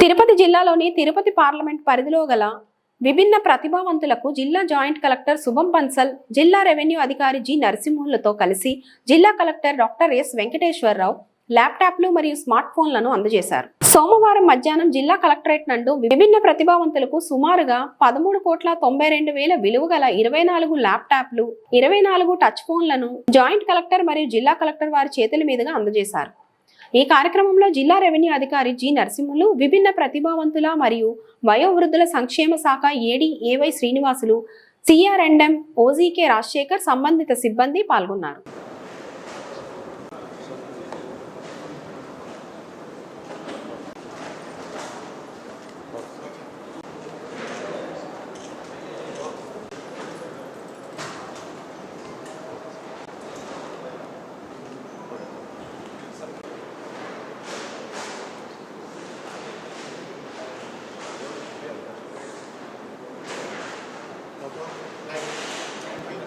తిరుపతి జిల్లాలోని తిరుపతి పార్లమెంట్ పరిధిలో గల విభిన్న ప్రతిభావంతులకు జిల్లా జాయింట్ కలెక్టర్ శుభం బన్సల్ జిల్లా రెవెన్యూ అధికారి జి నరసింహులతో కలిసి జిల్లా కలెక్టర్ డాక్టర్ ఎస్ వెంకటేశ్వరరావు ల్యాప్టాప్లు మరియు స్మార్ట్ ఫోన్లను అందజేశారు. సోమవారం మధ్యాహ్నం జిల్లా కలెక్టరేట్ నందు విభిన్న ప్రతిభావంతులకు సుమారుగా పదమూడు కోట్ల తొంభై రెండు వేల విలువ గల ఇరవై నాలుగు ల్యాప్టాప్లు ఇరవై నాలుగు టచ్ ఫోన్లను జాయింట్ కలెక్టర్ మరియు జిల్లా కలెక్టర్ వారి చేతుల మీదుగా అందజేశారు. ఈ కార్యక్రమంలో జిల్లా రెవెన్యూ అధికారి జి నరసింహులు విభిన్న ప్రతిభావంతుల మరియు వయోవృద్ధుల సంక్షేమ శాఖ ఏడి ఏవై శ్రీనివాసులు సిఆర్ఎండ్ఎం ఓజీకే రాజశేఖర్ సంబంధిత సిబ్బంది పాల్గొన్నారు.